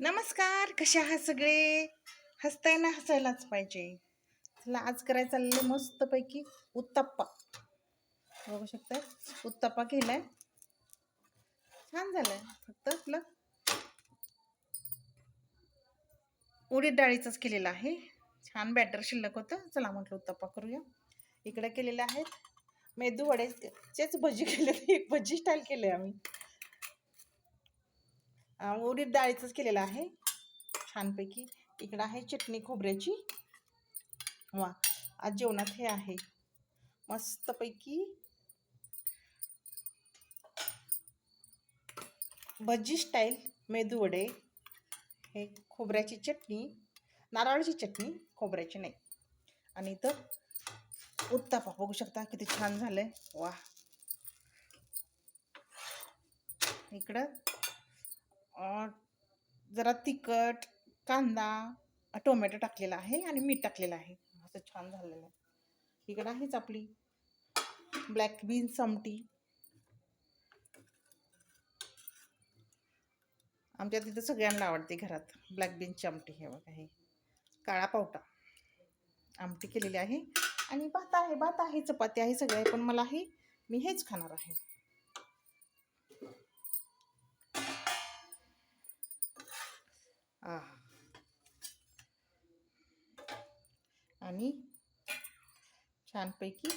नमस्कार कसे आहात सगळे? हसताय ना हसायलाच पाहिजे. चला आज करायचं चाललंय मस्तपैकी उत्तप्पा. बघू शकता उत्तप्पा केलाय. छान झालाय. फक्त आपलं उडीद डाळीचाच केलेला आहे. छान बॅटर शिल्लक होतं. चला म्हटलं उत्तप्पा करूया. इकडे केलेले आहेत. मेदू वड्याचेच भजी केले एक भजी स्टाईल केले आम्ही. उडीद डाळीचंच केलेलं आहे. छानपैकी इकडं आहे चटणी खोबऱ्याची. वा आज जेवणात हे आहे. मस्तपैकी भजी स्टाईल मेदू वडे. हे खोबऱ्याची चटणी नारळाची चटणी खोबऱ्याची नाही. आणि इथं उत्तापा बघू शकता किती छान झालंय. वा. इकडं जरा तिखट कांदा टोमॅटो टाकलेला आहे आणि मीठ टाकलेलं आहे. असं छान झालेलं आहे. इकडं आहेच आपली ब्लॅक बीन्स आमटी. आमच्या तिथं सगळ्यांना आवडते घरात ब्लॅक बीन्सची आमटी. हे बघा हे काळा पावटा. आमटी केलेली आहे. आणि भात आहे भात आहे चपाती आहे सगळे पण मला हे मी हेच खाणार आहे. आहा. आणि छानपैकी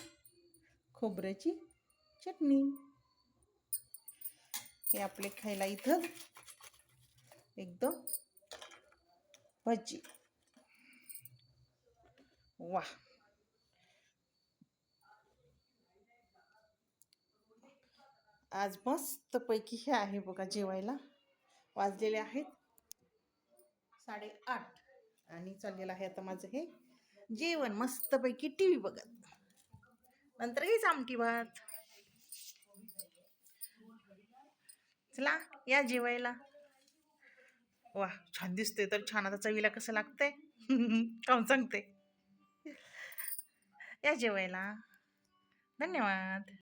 खोबऱ्याची चटणी. हे आपले खायला इथं एकदम भजी. वा. आज मस्तपैकी हे आहे बघा जेवायला वाजलेले आहेत. साडेआठ. आणि चाललेलं आहे आता माझं हे जेवण. मस्तपैकी टी व्ही बघत. नंतर हेच आमटी भात. चला या जेवायला. वा छान दिसतंय तर. छान आता चवीला कसं लागतंय? काऊन सांगते? या जेवायला. धन्यवाद.